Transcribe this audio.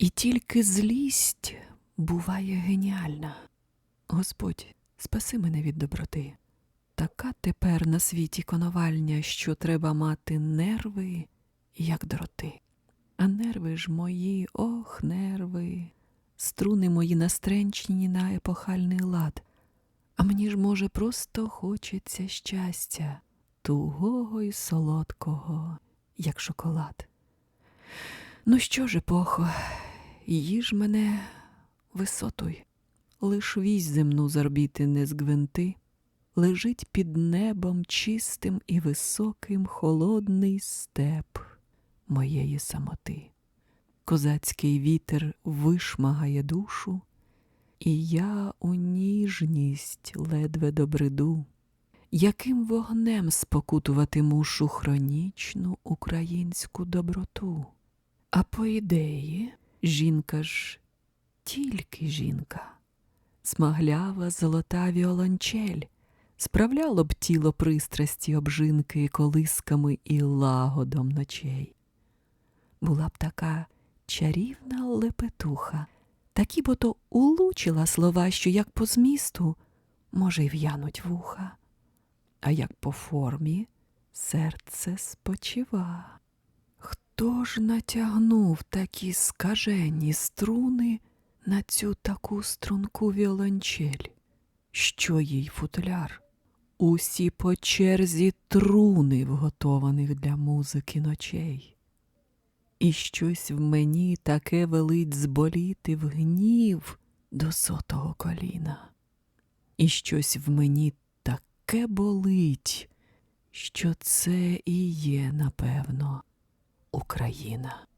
І тільки злість буває геніальна. Господь, спаси мене від доброти. Така тепер на світі коновальня, що треба мати нерви, як дроти. А нерви ж мої, ох, нерви, струни мої настренчені на епохальний лад. А мені ж, може, просто хочеться щастя, тугого і солодкого, як шоколад. Ну що ж, епохо, їж мене висотуй, лиш вісь земну з орбіти не згвинти, лежить під небом чистим і високим холодний степ моєї самоти. Козацький вітер вишмагає душу, і я у ніжність ледве добреду, яким вогнем спокутувати мушу хронічну українську доброту. А по ідеї, жінка ж тільки жінка, смаглява золота віолончель, справляло б тіло пристрасті обжинки колисками і лагодом ночей. Була б така чарівна лепетуха, такі бо то улучила слова, що як по змісту, може, й в'януть вуха, а як по формі серце спочива. Хто ж натягнув такі скажені струни на цю таку струнку віолончель? Що їй футляр? Усі по черзі труни, вготованих для музики ночей. І щось в мені таке велить зболіти в гнів до сотого коліна. І щось в мені таке болить, що це і є, напевно, Україна.